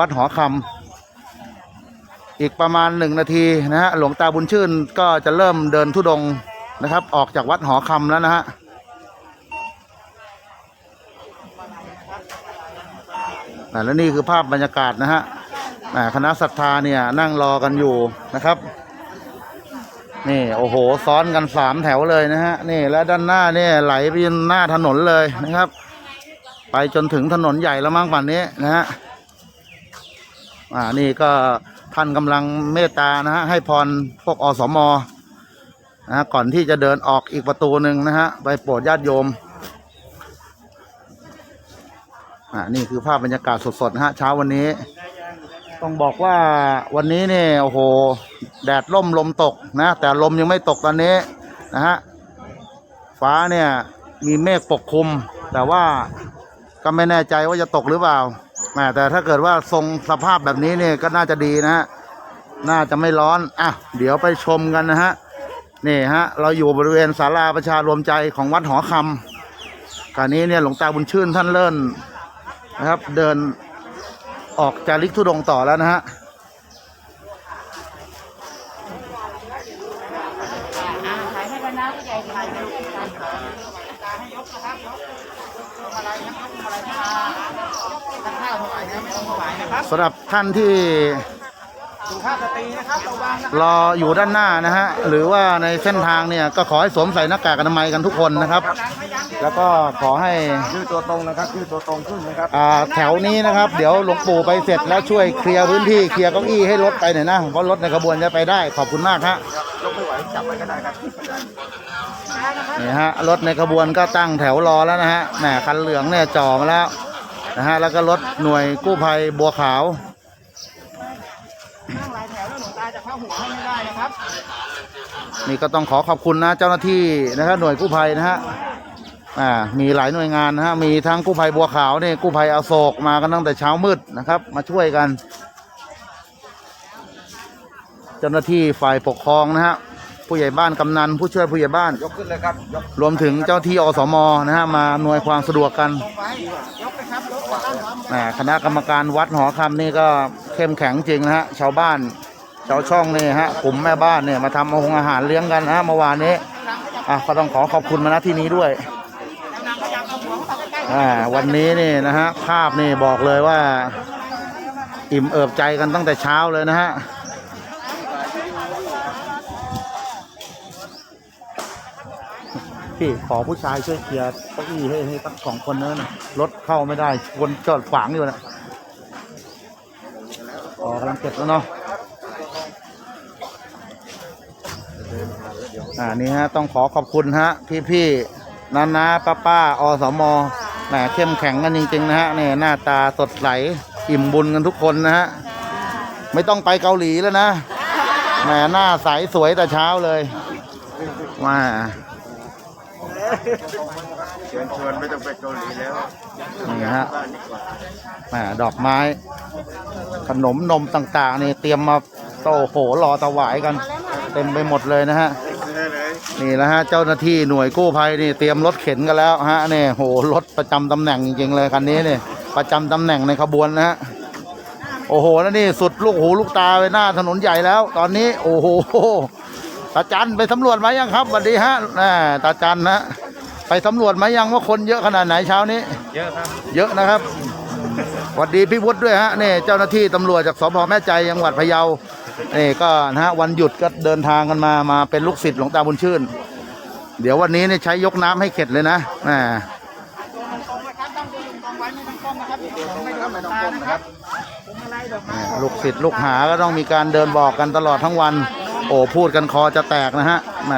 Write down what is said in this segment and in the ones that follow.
วัดหอคำอีกประมาณหนึ่งนาทีนะฮะหลวงตาบุญชื่นก็จะเริ่มเดินทุดงนะครับ ออกจากวัดหอคำแล้วนะฮะและนี่คือภาพบรรยากาศนะฮะคณะศรัทธาเนี่ยนั่งรอกันอยู่นะครับ นี่โอ้โหซ้อนกันสามแถวเลยนะฮะนี่แล้วด้านหน้าเนี่ยไหลไปจนหน้าถนนเลยนะครับ ไปจนถึงถนนใหญ่แล้วมั้งป่านนี้นะฮะ อ่านี่ก็ท่านกำลังเมตตานะฮะให้พรพวกอสมนะฮะก่อนที่จะเดินออกอีกประตูหนึ่งนะฮะไปโปรดญาติโยมอ่านี่คือภาพบรรยากาศสดๆนะฮะเช้าวันนี้ ต้องบอกว่าวันนี้เนี่ยโอ้โห แดดล่มลมตกนะ แต่ลมยังไม่ตกตอนนี้นะฮะฟ้าเนี่ยมีเมฆปกคลุม แต่ว่าก็ไม่แน่ใจว่าจะตกหรือเปล่า แหมแต่ถ้าเกิดว่าทรงสภาพแบบนี้เนี่ยก็น่าจะดีนะฮะน่าจะไม่ร้อนอะเดี๋ยวไปชมกันนะฮะนี่ฮะเราอยู่บริเวณศาลาประชารวมใจของวัดหอคำคราวนี้เนี่ยหลวงตาบุญชื่นท่านเลิ่นนะครับ เดินออกจาริกธุดงต่อแล้วนะฮะถ่ายให้คณะผู้ใหญ่ถ่ายรูปกั นสำหรับท่านที่รออยู่ด้านหน้านะฮะหรือว่าในเส้นทางเนี่ยก็ขอให้สวมใส่หน้ากากอนามัยกันทุกคนนะครับ แล้วก็ขอให้ชื่อตัวตรงนะครับชื่อตัวตรงขึ้นนะครับอ่าแถวนี้นะครับ เดี๋ยวหลวงปู่ไปเสร็จแล้วช่วยเคลียร์พื้นที่เคลียร์เก้าอี้ให้รถไปหน่อยนะเพราะรถในขบวนจะไปได้ขอบคุณมากฮะ ยกไม่ไหวจับไปก็ได้ครับ นี่ฮะรถในขบวนก็ตั้งแถวรอแล้วนะฮะแหมคันเหลืองเนี่ยจ่อมาแล้วนะฮะแล้วก็รถหน่วยกู้ภัยบัวขาวนั่งหลายแถวแล้วหลวงตาจะเข้าหัวให้ไม่ได้นะครับนี่ก็ต้องขอขอบคุณนะเจ้าหน้าที่นะครับหน่วยกู้ภัยนะฮะอ่ามีหลายหน่วยงานนะฮะมีทั้งกู้ภัยบัวขาวนี่กู้ภัยอโศกมากันตั้งแต่เช้ามืดนะครับ มาช่วยกัน เจ้าหน้าที่ฝ่ายปกครองนะฮะ ผู้ใหญ่บ้านกำนันผู้ช่วยผู้ใหญ่บ้าน ยกขึ้นเลยครับยกรวมถึงเจ้าที่อสมนะฮะมาอำนวยความสะดวกกันไว้ยกเลยครับยกมาตั้งพร้อมแหมคณะกรรมการวัดหอคำนี่ก็เข้มแข็งจริงนะฮะชาวบ้านชาวช่องนี่ฮะกลุ่มแม่บ้านเนี่ยมาทำอาหงอาหารเลี้ยงกันนะฮะเมื่อวานนี้อะก็ต้องขอขอบคุณมาณที่นี้ด้วยนางพยายามเอาหัวเข้าไปใกล้อ่าวันนี้นี่นะฮะภาพนี่บอกเลยว่า อิ่มเอิบใจกันตั้งแต่เช้าเลยนะฮะ พี่ขอผู้ชายช่วยเคลียร์เก้าอี้ให้ให้ตั้งสองคนเนินรถเข้าไม่ได้คนจอดขวางอยู่นะอ๋อกำลังเก็บแล้วเนาะอ่านี่ฮะต้องขอขอบคุณฮะพี่พี่ๆนานาป้าป้าอสมแหมเข้มแข็งกันจริงๆนะฮะนี่หน้าตาสดใสอิ่มบุญกันทุกคนนะฮะไม่ต้องไปเกาหลีแล้วนะแหมหน้าใสสวยแต่เช้าเลยว่า เชิญชวนไม่ต้องไปเกาหลีแล้วนี่ฮะแหมดอกไม้ ขนมนมต่างๆนี่เตรียมมาโอ้โหรอถวายกัน เต็มไปหมดเลยนะฮะได้เลยนี่แหละฮะเจ้าหน้าที่หน่วยกู้ภัยนี่เตรียมรถเข็นกันแล้วฮะนี่โหรถประจำตำแหน่งจริงๆเลยคันนี้นี่ประจำตำแหน่งในขบวนนะฮะโอ้โหแล้วนี่สุดลูกหูลูกตาไปหน้าถนนใหญ่แล้ว ตอนนี้โอ้โหตาจันไปสำรวจไหมยังครับสวัสดีฮะน่ตาจันนะ ไปสำรวจไหมยังว่าคนเยอะขนาดไหนเช้านี้ เยอะครับ เยอะนะครับสวัสดีพี่วุฒิด้วยฮะนี่เจ้าหน้าที่ตำรวจจากสพแม่ใจจังหวัดพะเยานี่ก็นะฮะวันหยุดก็เดินทางกันมามาเป็นลูกศิษย์หลวงตาบุญชื่น เดี๋ยววันนี้เนี่ยใช้ยกน้ำให้เข็ดเลยนะแหมตรงนะครับต้องดูตรงไว้ไม่ต้องก้มนะครับไม่ต้องไม่ต้องก้มนะครับผมอะไรดอกไม้ลูกศิษย์ลูกหาก็ต้องมีการเดินบอกกันตลอดทั้งวัน โอ้พูดกันคอจะแตกนะฮะแหม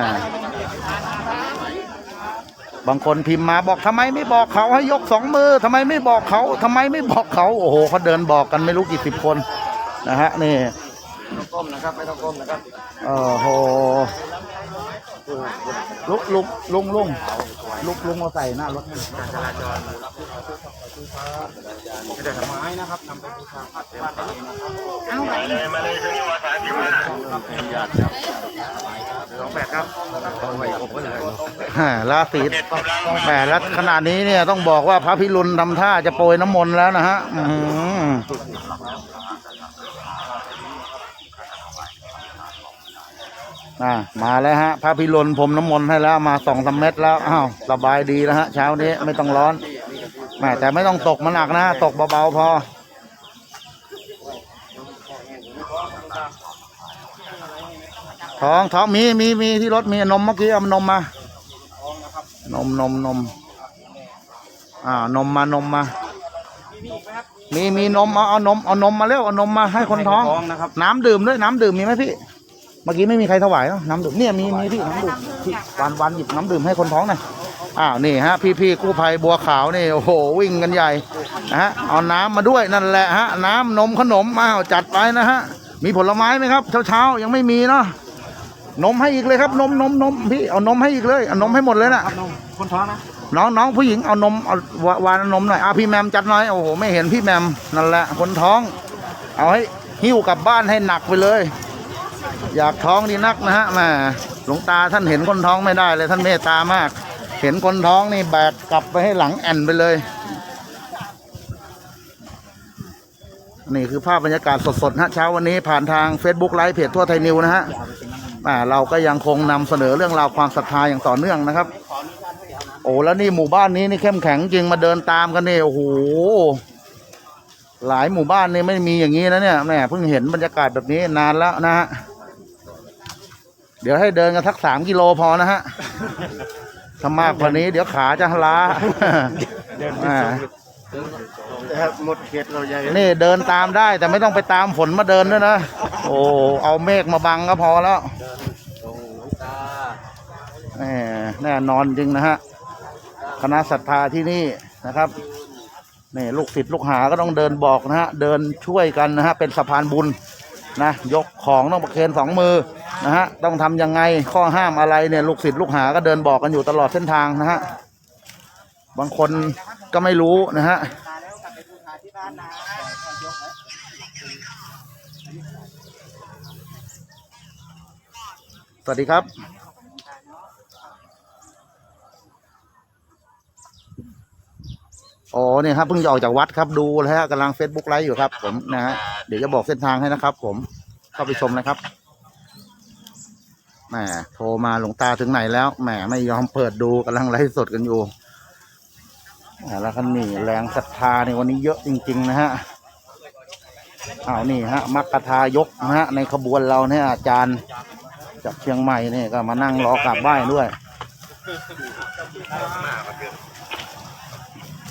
บางคนพิมพ์มาบอกทำไมไม่บอกเขาให้ยกสองมือทำไมไม่บอกเขาทำไมไม่บอกเขาโอ้โหเขาเดินบอกกันไม่รู้กี่สิบคนนะฮะนี่ไม่ต้องก้มนะครับไม่ต้องก้มนะครับโอ้โหลุกลุกลุงลุงลุกลุงมาใส่หน้ารถการจราจรไม่ได้ทำไม้นะครับนำไปบูชาพระเจ้าเองนะครับเอาไปเป็นญาติครับสองแปดครับ องไปครบเลยฮ่าราศีแหมแล้วขนาดนี้เนี่ยต้องบอกว่าพระพิรุณทำท่าจะโปรยน้ำมนต์แล้วนะฮะอื้อหืออ่ามาแล้วฮะพระพิรุณผมน้ำมนต์ให้แล้วมาสองสามเม็ดแล้วอ้าวสบายดีแล้วฮะ เช้านี้ไม่ต้องร้อนแหมแต่ไม่ต้องตกมาหนักนะ ตกเบาๆพอ ท้องท้องมีมีมีที่รถมีนมเมื่อกี้เอานมมานมนมนมอ่านมมานมมา มีมีนมเอาเอานมเอานมมาเร็วเอานมมาให้คนท้องท้องนะครับน้ำดื่มด้วยน้ำดื่มมีไหมพี่ เมื่อกี้ไม่มีใครถวายเนอะน้ำดื่มเนี่ยมีมีพี่น้ำดื่มพี่วันวันหยิบน้ำดื่มให้คนท้องหน่อยอ้าวนี่ฮะพี่พี่กู้ภัยบัวขาวนี่โอ้โหวิ่งกันใหญ่นะฮะเอาน้ำมาด้วยนั่นแหละฮะน้ำนมขนมอ้าวจัดไปนะฮะ มีผลไม้ไหมครับเช้าเช้าๆยังไม่มีเนาะนมให้อีกเลยครับ นมนมนมพี่เอานมให้อีกเลยเอานมให้หมดเลยน่ะครับน้องคนท้องนะน้องน้องผู้หญิงเอานมเอาวาวานนมหน่อยอะพี่แมมจัดหน่อยโอ้โหไม่เห็นพี่แมมนั่นแหละคนท้อง เอาให้หิ้วกลับบ้านให้หนักไปเลย อยากท้องดีนักนะฮะแหม่หลวงตาท่านเห็นคนท้องไม่ได้เลยท่านเมตตามาก เห็นคนท้องนี่แบกกลับไปให้หลังแอนไปเลย นี่คือภาพบรรยากาศสดๆฮะเช้าวันนี้ผ่านทาง Facebook ไลฟ์เพจทั่วไทยนิวนะฮะอ่าเราก็ยังคงนำเสนอเรื่องราวความศรัทธาอย่างต่อเนื่องนะครับ โอ้แล้วนี่หมู่บ้านนี้นี่เข้มแข็งจริงมาเดินตามกันนี่โอ้โหหลายหมู่บ้านนี่ไม่มีอย่างนี้นะเนี่ยแหมเพิ่งเห็นบรรยากาศแบบนี้นานแล้วนะฮะเดี๋ยวให้เดินกันสักสามกิโลพอนะฮะถ้ามากกว่านี้เดี๋ยวขาจะล้า อ่าหมดเขตเราใหญ่นี่เดินตามได้แต่ไม่ต้องไปตามฝนมาเดินด้วยนะ โอ้เอาเมฆมาบังก็พอแล้วแหมแน่นอนจริงนะฮะคณะศรัทธาที่นี่นะครับนี่ลูกศิษย์ลูกหาก็ต้องเดินบอกนะฮะเดินช่วยกันนะฮะเป็นสะพานบุญนะยกของต้องประเคนสองมือนะฮะต้องทำยังไงข้อห้ามอะไรเนี่ยลูกศิษย์ลูกหาก็เดินบอกกันอยู่ตลอดเส้นทางนะฮะ บางคนก็ไม่รู้นะฮะสวัสดีครับ อ๋อเนี่ยครับเพิ่งจะออกจากวัดครับดูแล้วฮะกำลังเฟซบุ๊กไลฟ์อยู่ครับ ผมนะฮะเดี๋ยวจะบอกเส้นทางให้นะครับ ผมเข้าไปชมนะครับแหมโทรมาหลวงตาถึงไหนแล้วแหมไม่ยอมเปิดดูกำลังไลฟ์สดกันอยู่ แล้วคันนี่แรงศรัทธาในวันนี้เยอะจริง ๆ นะฮะเอานี่ฮะมักกะทายกนะฮะในขบวนเราเนี่ยอาจารย์จากเชียงใหม่เนี่ยก็มานั่งรอกราบไหว้ด้วย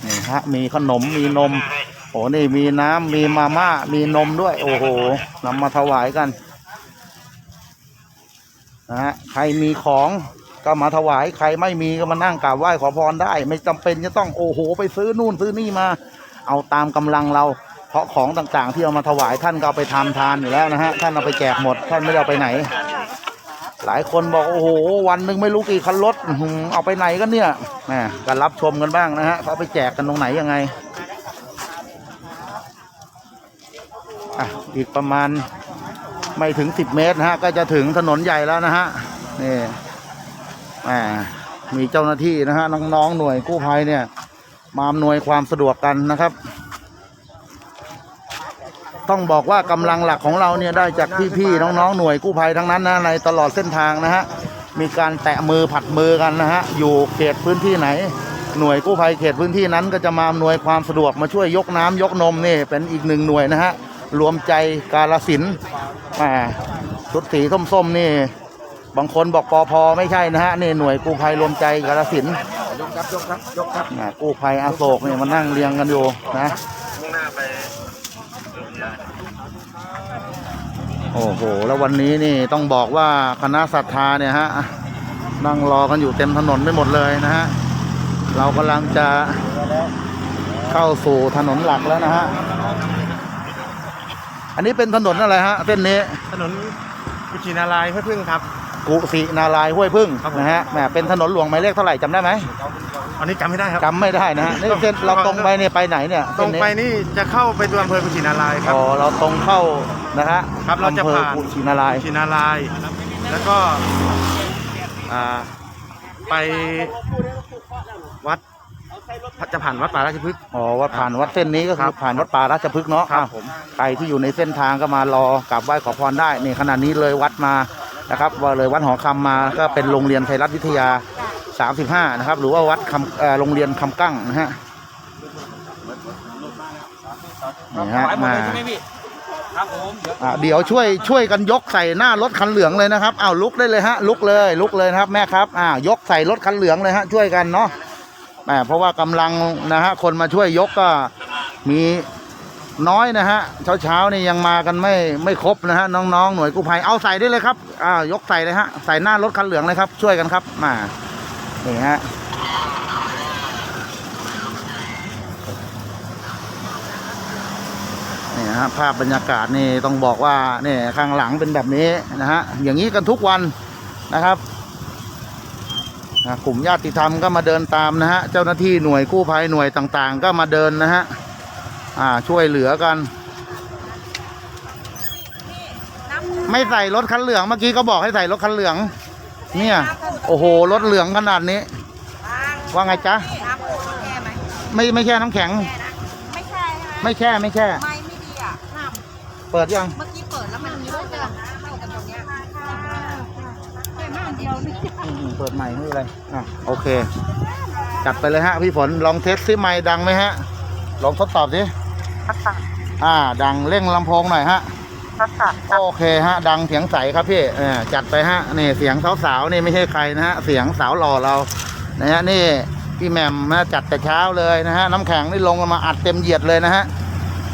นี่ฮะมีขนมมีนม โอ้นี่มีน้ำมีมาม่ามีนมด้วย โอ้โหนำมาถวายกันนะฮะใครมีของ ก็มาถวายใครไม่มีก็มานั่งกราบไหว้ขอพรได้ ไม่จำเป็นจะต้องโอ้โห ไปซื้อนู่นซื้อนี่มา เอาตามกำลังเรา เพราะของต่างๆ ที่เอามาถวายท่านก็เอาไปทำทานอยู่แล้วนะฮะท่านเอาไปแจกหมดท่านไม่ได้เอาไปไหน หลายคนบอกโอ้โห วันหนึ่งไม่รู้กี่คันรถออหือเอาไปไหนกันเนี่ยแหมก็รับชมกันบ้างนะฮะเขาไปแจกกันตรงไหนยังไงอะอีกประมาณไม่ถึงสิบเมตรนะฮะก็จะถึงถนนใหญ่แล้วนะฮะนี่ แหมมีเจ้าหน้าที่นะฮะน้องๆหน่วยกู้ภัยเนี่ย มาอำนวยความสะดวกกันนะครับ ต้องบอกว่ากำลังหลักของเราเนี่ยได้จากพี่ๆน้องๆหน่วยกู้ภัยทั้งนั้นนะในตลอดเส้นทางนะฮะมีการแตะมือผัดมือกันนะฮะอยู่เขตพื้นที่ไหน หน่วยกู้ภัยเขตพื้นที่นั้นก็จะมาอำนวยความสะดวกมาช่วยยกน้ำยกนมนี่เป็นอีกหนึ่งหน่วยนะฮะรวมใจกาลสินธุ์แหมชุดสีส้มๆนี่ บางคนบอกปอพอไม่ใช่นะฮะนี่หน่วยกู้ภัยรวมใจกาลสินธุ์ยกครับยกครับยกครับอ่ากู้ภัยอาโศกเนี่ยมานั่งเรียงกันอยู่นะมุ่งหน้าไปโอ้โห แล้ววันนี้นี่ต้องบอกว่าคณะศรัทธาเนี่ยฮะนั่งรอกันอยู่เต็มถนนไปหมดเลยนะฮะ เรากำลังจะเข้าสู่ถนนหลักแล้วนะฮะ อันนี้เป็นถนนอะไรฮะเส้นนี้ ถนนกุชินารายณ์ห้วยพึ่งครับ กุสินารายณ์ห้วยพึ่งครับผม นะฮะแหมเป็นถนนหลวงหมายเลขเท่าไหร่จำได้ไหมอันนี้จำไม่ได้ครับ จำไม่ได้นะฮะนี่เส้นเราตรงไปเนี่ยไปไหนเนี่ยตรงไปเส้นนี้นี่จะเข้าไปตัวอำเภอกุชินารายณ์ครับ อ๋อเราตรงเข้านะฮะครับเราจะอำภอผ่านกุสินารายณ์กุชินารายณ์แล้วก็อ่าไปวัดจะผ่านวัดป่าราชพฤกษ์ อ๋อวัดผ่านวัดเส้นนี้ก็คคืรัอบผ่านวัดป่าราชพฤกษ์เนาะครับอะผม ใครที่อยู่ในเส้นทางก็มารอกราบไหว้ขอพรได้นี่ขณะนี้เลยวัดมา นะครับว่าเลยวัดหอคำมาก็เป็นโรงเรียนไทยรัฐวิทยา 35 นะครับ หรือว่าวัดคำเอ่อโรงเรียนคำกั้งนะฮะนี่ฮะมาครับผมเดี๋ยวอะเดี๋ยวช่วยช่วยกันยกใส่หน้ารถคันเหลืองเลยนะครับอ้าวลุกได้เลยฮะลุกเลยลุกเลยนะครับแม่ครับอ่ายกใส่รถคันเหลืองเลยฮะช่วยกันเนาะแหมเพราะว่ากำลังนะฮะคนมาช่วยยกก็มี น้อยนะฮะเช้าเช้าๆนี่ยังมากันไม่ไม่ครบนะฮะน้องๆหน่วยกู้ภัยเอาใส่ได้เลยครับอ่ายกใส่เลยฮะใส่หน้ารถคันเหลืองเลยครับ ช่วยกันครับมานี่ฮะนี่ฮะภาพบรรยากาศนี่ต้องบอกว่านี่ข้างหลังเป็นแบบนี้นะฮะอย่างนี้กันทุกวันนะครับนะกลุ่มญาติธรรมก็มาเดินตามนะฮะเจ้าหน้าที่หน่วยกู้ภัยหน่วยต่างๆ ก็มาเดินนะฮะ อ่าช่วยเหลือกัน ไม่ใส่รถคันเหลืองเมื่อกี้ก็บอกให้ใส่รถคันเหลือง เนี่ย โอ้โหรถเหลืองขนาดนี้ ว่าไงจ๊ะน้ำปูต้องแก้ไหมไม่ไม่แช่น้ำแข็งแก้นะไม่ใช่ใช่ไหมไม่แช่ไม่แช่ ไม่ไม่ดีอะน้เปิดยังำเมื่อกี้เปิดแล้วมันมีรถเดินนะเข้ากันตรงเนี้ยแค่น้ำเดียวนี่อืมเปิดใหม่ไม่เป็นไรอะโอเคจัดไปเลยฮะพี่ฝนลองเทสซิไมค์ดังไหมฮะ ลองทดสอบสิ อ่า ดังเร่งลำโพงหน่อยฮะโอเคฮะ ดังเสียงใสครับพี่เออจัดไปฮะนี่เสียงสาวๆนี่ไม่ใช่ใครนะฮะ เสียงสาวหล่อเรานะฮะนี่พี่แหม่มนะจัดแต่เช้าเลยนะฮะ น้ำแข็งนี่ลงกันมาอัดเต็มเหยียดเลยนะฮะ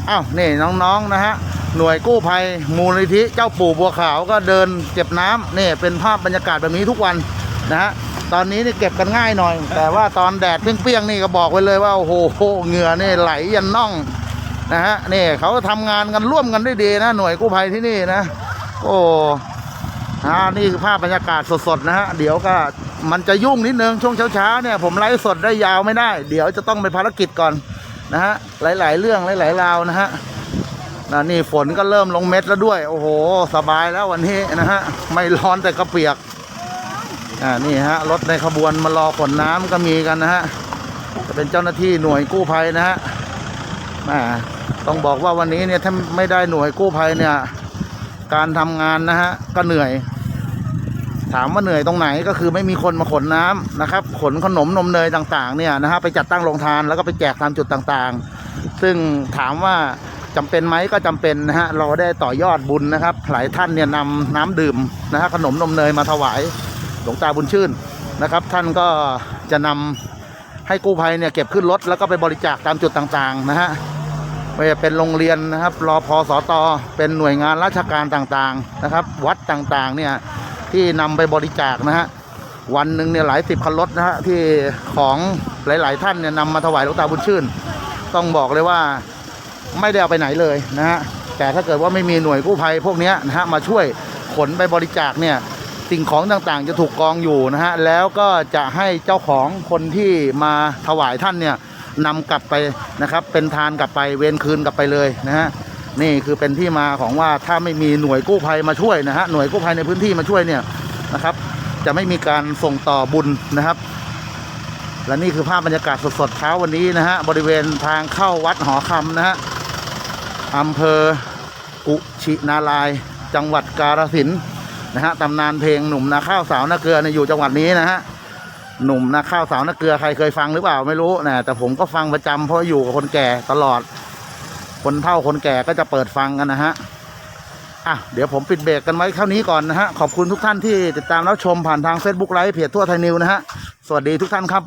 อ้าวนี่น้องๆนะฮะหน่วยกู้ภัยมูลนิธิเจ้าปู่บัวขาวก็เดินเก็บน้ำนี่เป็นภาพบรรยากาศแบบนี้ทุกวันนะฮะตอนนี้นี่เก็บกันง่ายหน่อย แต่ว่าตอนแดดเปรี้ยงๆนี่ก็บอกไว้เลยว่าโอ้โหเหงื่อนี่ไหลยันน่อง นะฮะนี่เขาทำงานกันร่วมกันได้ดีนะ หน่วยกู้ภัยที่นี่นะ โอ้อ่านี่คือภาพบรรยากาศสดๆนะฮะเดี๋ยวก็มันจะยุ่งนิดนึงช่วงเช้าๆเนี่ยผมไลฟ์สดได้ยาวไม่ได้ เดี๋ยวจะต้องไปภารกิจก่อนนะฮะหลาย ๆ เรื่องหลายๆราวนะฮะนะนี่ฝนก็เริ่มลงเม็ดแล้วด้วย โอ้โห สบายแล้ววันนี้นะฮะไม่ร้อนแต่กระเปียกอ่านี่ฮะรถในขบวนมารอขนน้ำก็มีกันนะฮะจะเป็นเจ้าหน้าที่หน่วยกู้ภัยนะฮะแหม ต้องบอกว่าวันนี้เนี่ยถ้าไม่ได้หน่วยกู้ภัยเนี่ยการทำงานนะฮะก็เหนื่อย ถามว่าเหนื่อยตรงไหนก็คือไม่มีคนมาขนน้ำนะครับ ขนขนมนมเนยต่างๆเนี่ยนะฮะไปจัดตั้งโรงทานแล้วก็ไปแจกตามจุดต่างๆ ซึ่งถามว่าจำเป็นไหมก็จำเป็นนะฮะเราได้ต่อยอดบุญนะครับ หลายท่านเนี่ยนำน้ำดื่มนะฮะขนมนมเนยมาถวายหลวงตาบุญชื่นนะครับ ท่านก็จะนำให้กู้ภัยเนี่ยเก็บขึ้นรถแล้วก็ไปบริจาคตามจุดต่างๆนะฮะ ไม่ว่าเป็นโรงเรียนนะครับรอพอสอตอเป็นหน่วยงานราชการต่างๆนะครับ วัดต่างๆเนี่ยที่นำไปบริจาคนะฮะวันหนึ่งเนี่ยหลายสิบคันรถนะฮะที่ของหลาย ๆ ท่านเนี่ยนำมาถวายหลวงตาบุญชื่น ต้องบอกเลยว่าไม่ได้เอาไปไหนเลยนะฮะแต่ถ้าเกิดว่าไม่มีหน่วยกู้ภัยพวกนี้นะฮะมาช่วยขนไปบริจาคเนี่ยสิ่งของต่างๆ จะถูกกองอยู่นะฮะแล้วก็จะให้เจ้าของคนที่มาถวายท่านเนี่ย นำกลับไปนะครับเป็นทานกลับไปเวรคืนกลับไปเลยนะฮะนี่คือเป็นที่มาของว่าถ้าไม่มีหน่วยกู้ภัยมาช่วยนะฮะหน่วยกู้ภัยในพื้นที่มาช่วยเนี่ยนะครับ จะไม่มีการส่งต่อบุญนะครับ และนี่คือภาพบรรยากาศสดๆเช้าวันนี้นะฮะบริเวณทางเข้าวัดหอคำนะฮะอำเภอกุชินาราย จังหวัดกาฬสินธุ์นะฮะตำนานเพลงหนุ่มนาข้าวสาวนาเกลือเนี่ยอยู่จังหวัดนี้นะฮะ หนุ่มนะข้าวสาวนะเกลือใครเคยฟังหรือเปล่าไม่รู้นะแต่ผมก็ฟังประจำเพราะอยู่กับคนแก่ตลอด คนเฒ่าคนแก่ก็จะเปิดฟังกันนะฮะอะเดี๋ยวผมปิดเบรกกันไว้เท่านี้ก่อนนะฮะ ขอบคุณทุกท่านที่ติดตามรับชมผ่านทาง Facebook ไลฟ์เพจทั่วไทยนิวนะฮะ สวัสดีทุกท่านครับ